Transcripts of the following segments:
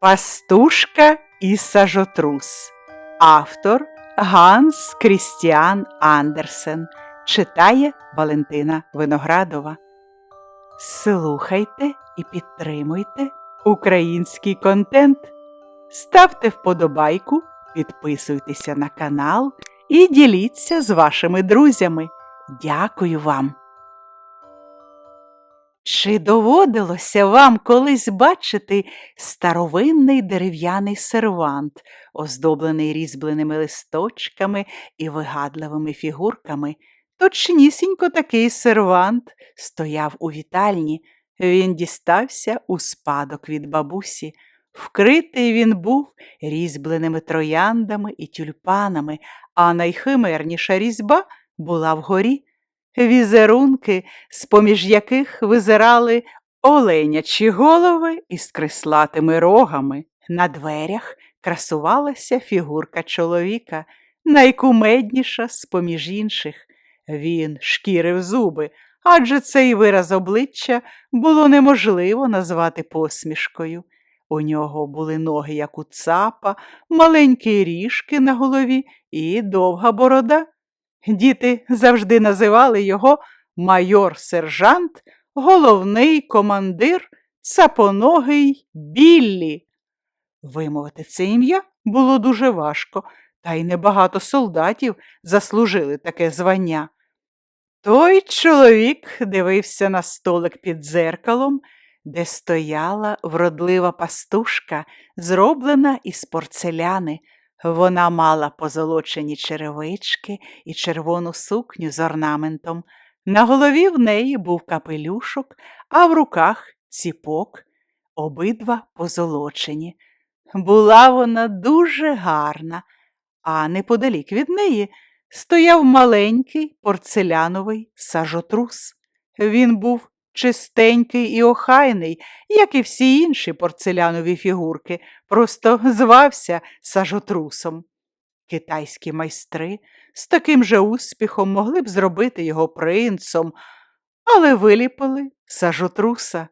Пастушка і сажотрус. Автор Ганс Крістіан Андерсен. Читає Валентина Виноградова. Слухайте і підтримуйте український контент. Ставте вподобайку, підписуйтеся на канал і діліться з вашими друзями. Дякую вам! Чи доводилося вам колись бачити старовинний дерев'яний сервант, оздоблений різьбленими листочками і вигадливими фігурками? Точнісінько такий сервант стояв у вітальні. Він дістався у спадок від бабусі. Вкритий він був різьбленими трояндами і тюльпанами, а найхимерніша різьба була вгорі візерунки, з-поміж яких визирали оленячі голови із крислатими рогами. На дверях красувалася фігурка чоловіка, найкумедніша з-поміж інших. Він шкірив зуби, адже цей вираз обличчя було неможливо назвати посмішкою. У нього були ноги, як у цапа, маленькі ріжки на голові і довга борода. Діти завжди називали його майор-сержант, головний командир, цапоногий Біллі. Вимовити це ім'я було дуже важко, та й небагато солдатів заслужили таке звання. Той чоловік дивився на столик під дзеркалом, де стояла вродлива пастушка, зроблена із порцеляни. Вона мала позолочені черевички і червону сукню з орнаментом. На голові в неї був капелюшок, а в руках ціпок, обидва позолочені. Була вона дуже гарна, а неподалік від неї стояв маленький порцеляновий сажотрус. Він був чистенький і охайний, як і всі інші порцелянові фігурки, просто звався сажотрусом. Китайські майстри з таким же успіхом могли б зробити його принцом, але виліпили сажотруса.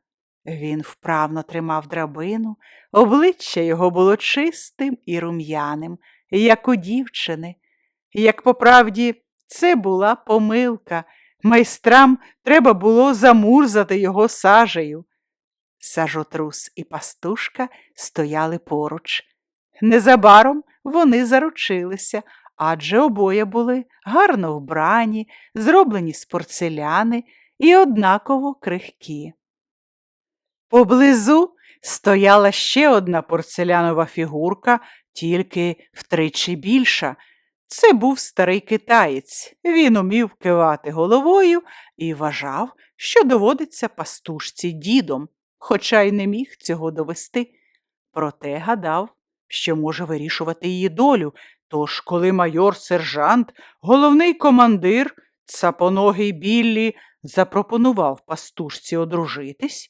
Він вправно тримав драбину, обличчя його було чистим і рум'яним, як у дівчини. Як по правді, це була помилка. Майстрам треба було замурзати його сажею. Сажотрус і пастушка стояли поруч. Незабаром вони заручилися, адже обоє були гарно вбрані, зроблені з порцеляни і однаково крихкі. Поблизу стояла ще одна порцелянова фігурка, тільки втричі більша. Це був старий китаєць. Він умів кивати головою і вважав, що доводиться пастушці дідом, хоча й не міг цього довести. Проте гадав, що може вирішувати її долю. Тож, коли майор сержант, головний командир, цапоногий Біллі, запропонував пастушці одружитись,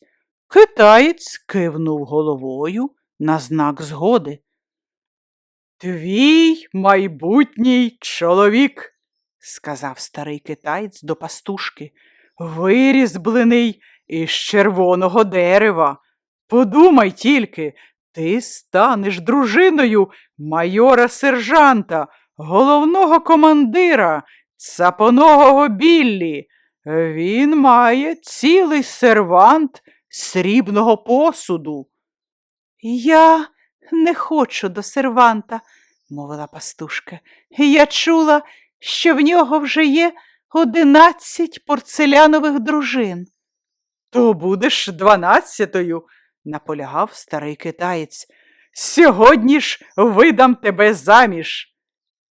китаєць кивнув головою на знак згоди. Твій майбутній чоловік, сказав старий китаєць до пастушки, вирізблений із червоного дерева. Подумай тільки, ти станеш дружиною майора сержанта, головного командира, цапоногого Біллі. Він має цілий сервант срібного посуду. Я не хочу до серванта, мовила пастушка. Я чула, що в нього вже є одинадцять порцелянових дружин. То будеш дванадцятою, наполягав старий китаєць. Сьогодні ж видам тебе заміж.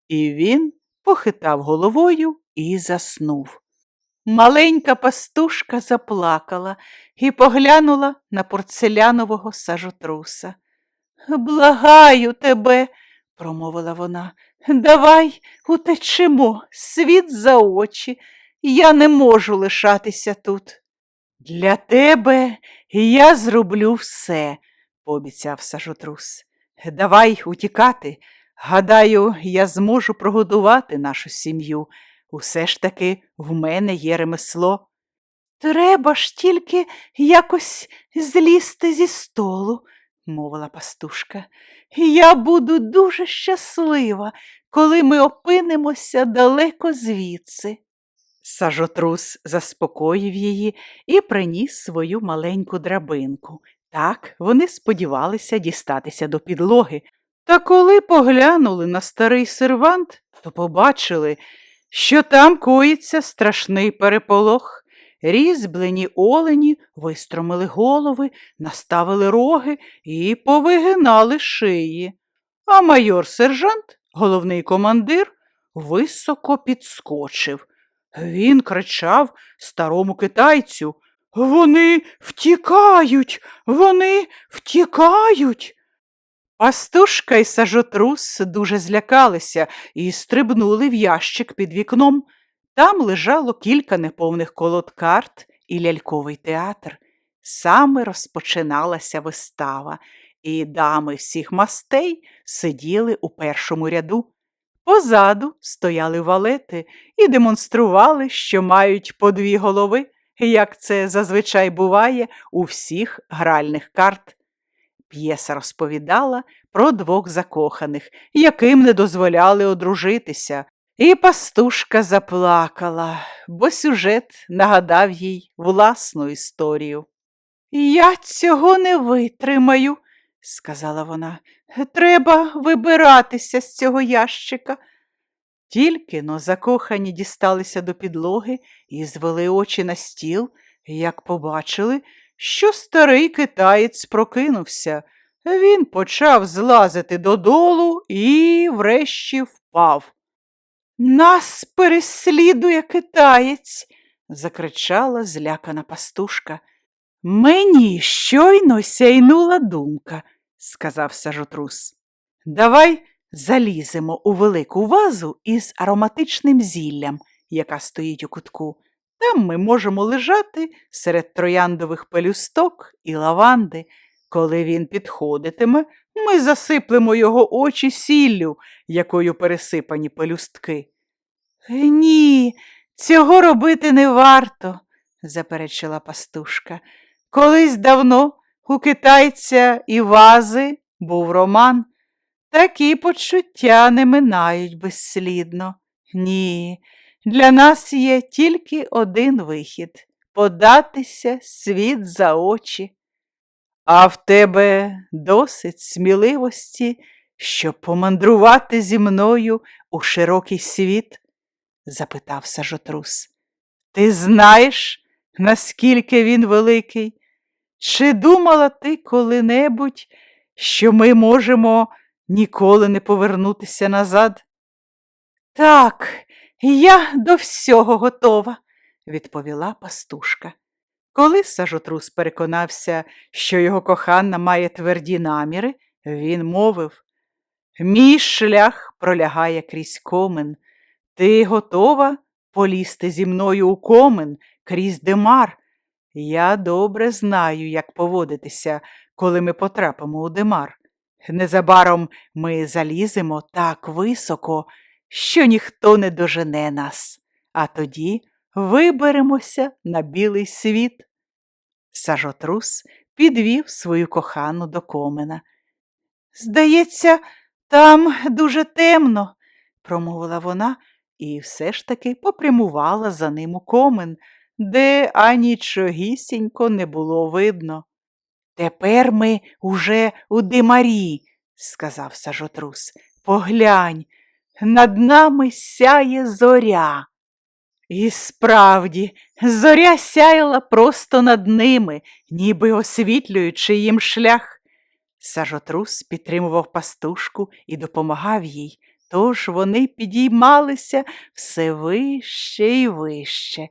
І він похитав головою і заснув. Маленька пастушка заплакала і поглянула на порцелянового сажотруса. Благаю тебе, промовила вона, давай утечемо світ за очі. Я не можу лишатися тут. Для тебе я зроблю все, пообіцяв сажотрус. Давай утікати. Гадаю, я зможу прогодувати нашу сім'ю. Усе ж таки в мене є ремесло. Треба ж тільки якось злізти зі столу, мовила пастушка. Я буду дуже щаслива, коли ми опинимося далеко звідси. Сажотрус заспокоїв її і приніс свою маленьку драбинку. Так вони сподівалися дістатися до підлоги. Та коли поглянули на старий сервант, то побачили, що там коїться страшний переполох. Різьблені олені вистромили голови, наставили роги і повигинали шиї. А майор сержант, головний командир, високо підскочив. Він кричав старому китайцю Вони втікають, вони втікають. Пастушка і сажотрус дуже злякалися і стрибнули в ящик під вікном. Там лежало кілька неповних колод карт і ляльковий театр. Саме розпочиналася вистава, і дами всіх мастей сиділи у першому ряду. Позаду стояли валети і демонстрували, що мають по дві голови, як це зазвичай буває у всіх гральних карт. П'єса розповідала про двох закоханих, яким не дозволяли одружитися, і пастушка заплакала, бо сюжет нагадав їй власну історію. Я цього не витримаю, сказала вона. Треба вибиратися з цього ящика. Тільки но закохані дісталися до підлоги і звели очі на стіл, як побачили, що старий китаєць прокинувся. Він почав злазити додолу і врешті впав. Нас переслідує китаєць, закричала злякана пастушка. Мені щойно сяйнула думка, сказав сажотрус. Давай заліземо у велику вазу із ароматичним зіллям, яка стоїть у кутку. Там ми можемо лежати серед трояндових пелюсток і лаванди. Коли він підходитиме, ми засиплемо його очі сіллю, якою пересипані пелюстки. Ні, цього робити не варто, заперечила пастушка. Колись давно у китайця і вази був роман. Такі почуття не минають безслідно. Ні, для нас є тільки один вихід податися світ за очі. А в тебе досить сміливості, щоб помандрувати зі мною у широкий світ? запитав сажотрус. Ти знаєш, наскільки він великий? Чи думала ти коли-небудь, що ми можемо ніколи не повернутися назад? Так, я до всього готова, відповіла пастушка. Коли сажотрус переконався, що його кохана має тверді наміри, він мовив Мій шлях пролягає крізь комен. Ти готова полізти зі мною у комен крізь димар? Я добре знаю, як поводитися, коли ми потрапимо у димар. Незабаром ми заліземо так високо, що ніхто не дожене нас, а тоді виберемося на білий світ. Сажотрус підвів свою кохану до комина. Здається, там дуже темно, промовила вона і все ж таки попрямувала за ним у комин, де анічогісінько не було видно. Тепер ми уже у димарі, сказав сажотрус. Поглянь, над нами сяє зоря. І справді, зоря сяяла просто над ними, ніби освітлюючи їм шлях. Сажотрус підтримував пастушку і допомагав їй, тож вони підіймалися все вище і вище.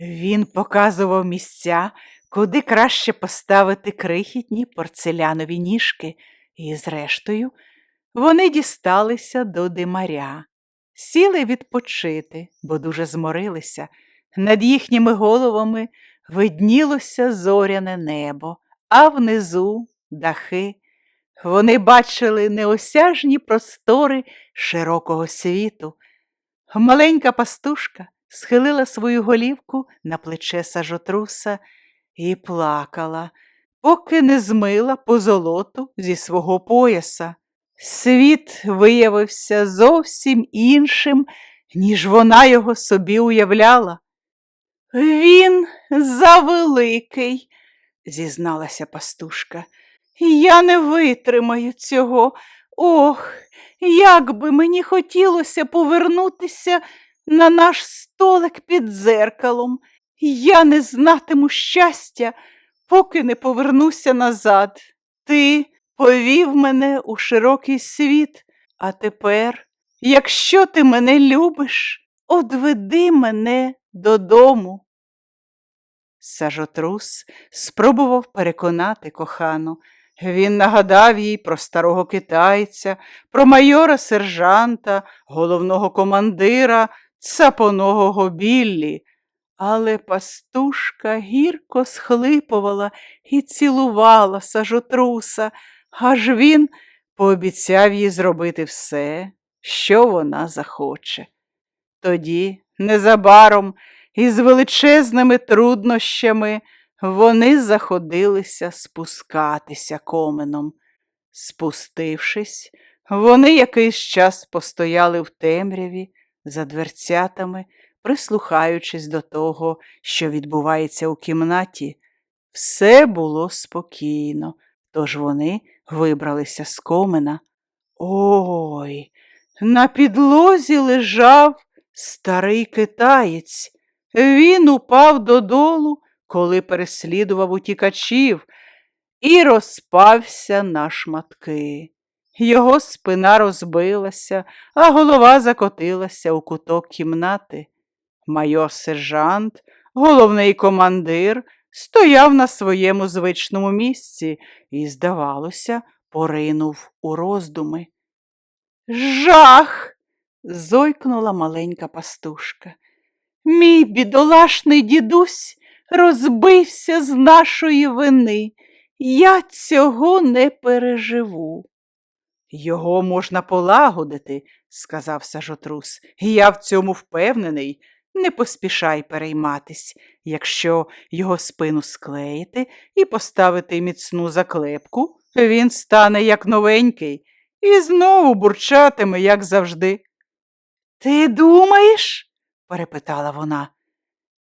Він показував місця, куди краще поставити крихітні порцелянові ніжки, і, зрештою, вони дісталися до димаря, сіли відпочити, бо дуже зморилися. Над їхніми головами виднілося зоряне небо, а внизу дахи. Вони бачили неосяжні простори широкого світу. Маленька пастушка схилила свою голівку на плече сажотруса і плакала. поки не змила позолоту зі свого пояса. Світ виявився зовсім іншим, ніж вона його собі уявляла. Він завеликий, зізналася пастушка. Я не витримаю цього. Ох, як би мені хотілося повернутися на наш столик під дзеркалом. Я не знатиму щастя, поки не повернуся назад. Ти повів мене у широкий світ, а тепер, якщо ти мене любиш, одведи мене додому. Сажотрус спробував переконати кохану. Він нагадав їй про старого китайця, про майора сержанта, головного командира, цапоногого Біллі. Але пастушка гірко схлипувала і цілувала сажотруса, аж він пообіцяв їй зробити все, що вона захоче. Тоді, незабаром, із величезними труднощами, вони заходилися спускатися коменом. Спустившись, вони якийсь час постояли в темряві за дверцятами, прислухаючись до того, що відбувається у кімнаті. Все було спокійно, тож вони вибралися з комина. Ой, на підлозі лежав старий китаєць. Він упав додолу, коли переслідував утікачів, і розпався на шматки. Його спина розбилася, а голова закотилася у куток кімнати. Майор сержант, головний командир, стояв на своєму звичному місці і, здавалося, поринув у роздуми. Жах. зойкнула маленька пастушка. Мій бідолашний дідусь розбився з нашої вини. Я цього не переживу. Його можна полагодити, сказав сажотрус. Я в цьому впевнений. Не поспішай перейматись, якщо його спину склеїти і поставити міцну заклепку, він стане як новенький і знову бурчатиме, як завжди. Ти думаєш? перепитала вона.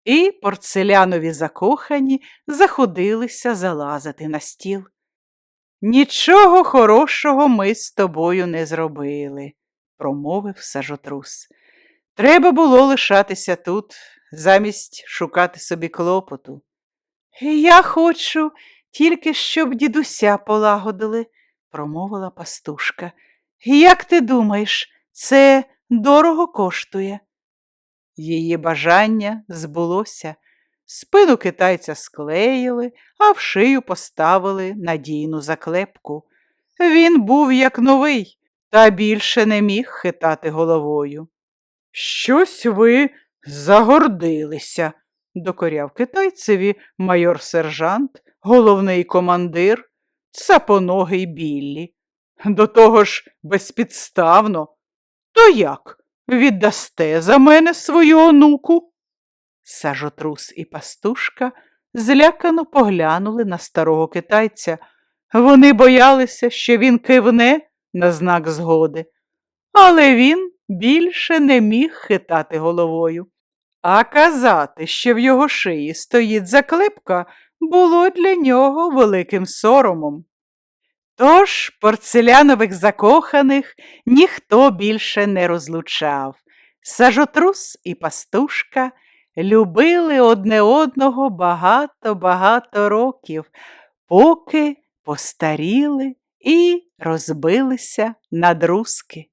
І порцелянові закохані заходилися залазити на стіл. Нічого хорошого ми з тобою не зробили, промовив сажотрус. Треба було лишатися тут, замість шукати собі клопоту. Я хочу тільки, щоб дідуся полагодили, промовила пастушка. Як ти думаєш, це дорого коштує? Її бажання збулося. Спину китайця склеїли, а в шию поставили надійну заклепку. Він був як новий, та більше не міг хитати головою. Щось ви загордилися, докоряв китайцеві майор сержант, головний командир, цапоногий Біллі. До того ж безпідставно. То як? Віддасте за мене свою онуку? Сажотрус і пастушка злякано поглянули на старого китайця. Вони боялися, що він кивне на знак згоди, але він більше не міг хитати головою. А казати, що в його шиї стоїть заклепка, було для нього великим соромом. Тож порцелянових закоханих ніхто більше не розлучав. Сажотрус і пастушка любили одне одного багато-багато років, поки постаріли і розбилися на друзки.